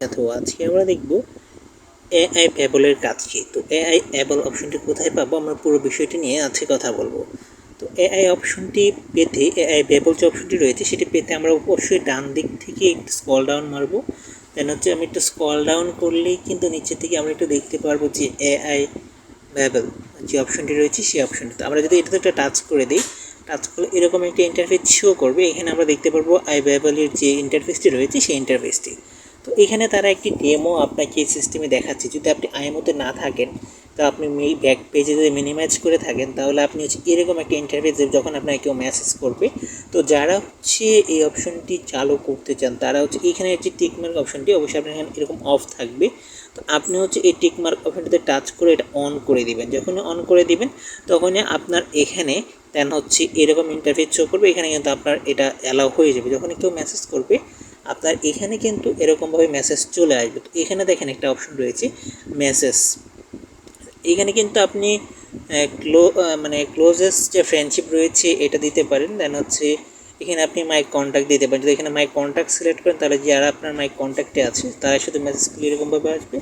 তো আজকে আমরা দেখব এআই অ্যাবলের কাজ কি? তো এআই অ্যাবল অপশনটি কোথায় পাবো? আমরা পুরো বিষয়টি নিয়ে আজকে কথা বলব। তো এআই অপশনটি পেতে এআই অ্যাবল যে অপশনটি রয়েছে, সেটি পেতে আমরা অবশ্যই ডান দিক থেকে একটু স্কল ডাউন মারবো। দেন হচ্ছে আমি একটু স্কল ডাউন করলেই কিন্তু নিচে থেকে আমরা একটু দেখতে পারব যে এআই ভ্যাবল যে অপশনটি রয়েছে, সেই অপশনটি তো আমরা যদি এটাতে একটা টাচ করে দিই টাচ করলে এরকম একটা ইন্টারফেস শো করবে। এখানে আমরা দেখতে পারব আই ভ্যাবলের যে ইন্টারফেসটি রয়েছে, সেই ইন্টারফেসটি তো এখানে তারা একটি ডেমো আপনাকে এই সিস্টেমে দেখাচ্ছে। যদি আপনি আইএমওতে না থাকেন, তো আপনি এই ব্যাক পেজে যদি মিনিমাইজ করে থাকেন, তাহলে আপনি হচ্ছে এরকম একটা ইন্টারফেস যখন আপনাকে কেউ মেসেজ করবে, তো যারা হচ্ছে এই অপশনটি চালু করতে চান, তারা হচ্ছে এখানে যে টিকমার্ক অপশনটি অবশ্যই আপনার এখানে এরকম অফ থাকবে। তো আপনি হচ্ছে এই টিকমার্ক অপশনটিতে টাচ করে এটা অন করে দিবেন। যখন অন করে দিবেন, তখনই আপনার এখানে দেন হচ্ছে এরকম ইন্টারফেস শো করবে। এখানে কিন্তু আপনার এটা অ্যালাউ হয়ে যাবে। যখন কেউ মেসেজ করবে আপনার এখানে কিন্তু এরকমভাবে মেসেজ চলে আসবে। তো এখানে দেখেন একটা অপশন রয়েছে মেসেজ এখানে কিন্তু আপনি ক্লো মানে ক্লোজেস্ট যে ফ্রেন্ডশিপ রয়েছে, এটা দিতে পারেন। দেন হচ্ছে, এখানে আপনি মাই কন্ট্যাক্ট দিতে পারেন। যদি এখানে মাই কন্ট্যাক্ট সিলেক্ট করেন, তাহলে যারা আপনার মাই কন্ট্যাক্টে আছে তারা শুধু মেসেজগুলো এরকমভাবে আসবে।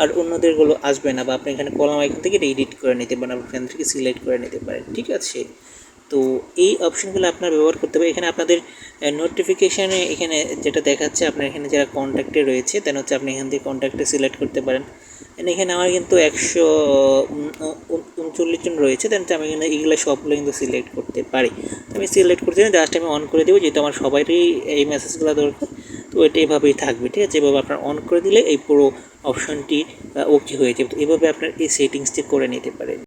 আর অন্যদেরগুলো আসবে না, বা আপনি এখানে কলম আইকন থেকে এটা এডিট করে নিতে পারেন, আপনার ফ্রেন্ড থেকে সিলেক্ট করে নিতে পারেন। ঠিক আছে? তো এই অপশনগুলো আপনার ব্যবহার করতে হবে। এখানে আপনাদের নোটিফিকেশানে এখানে যেটা দেখাচ্ছে, আপনার এখানে যারা কন্ট্যাক্টে রয়েছে দেন হচ্ছে আপনি এখান থেকে কন্ট্যাক্টে সিলেক্ট করতে পারেন। এখানে আমার কিন্তু একশো উনচল্লিশ জন রয়েছে দেন আমি এখানে এগুলো সবগুলো কিন্তু সিলেক্ট করতে পারি। তো আমি সিলেক্ট করতে জাস্ট আমি অন করে দেবো, যেহেতু আমার সবারই এই মেসেজগুলো দরকার, তো এটা এভাবেই থাকবে, ঠিক আছে? এভাবে আপনার অন করে দিলে এই পুরো অপশনটি ওকে হয়ে যাবে। তো এভাবে আপনার এই সেটিংসটি করে নিতে পারেন।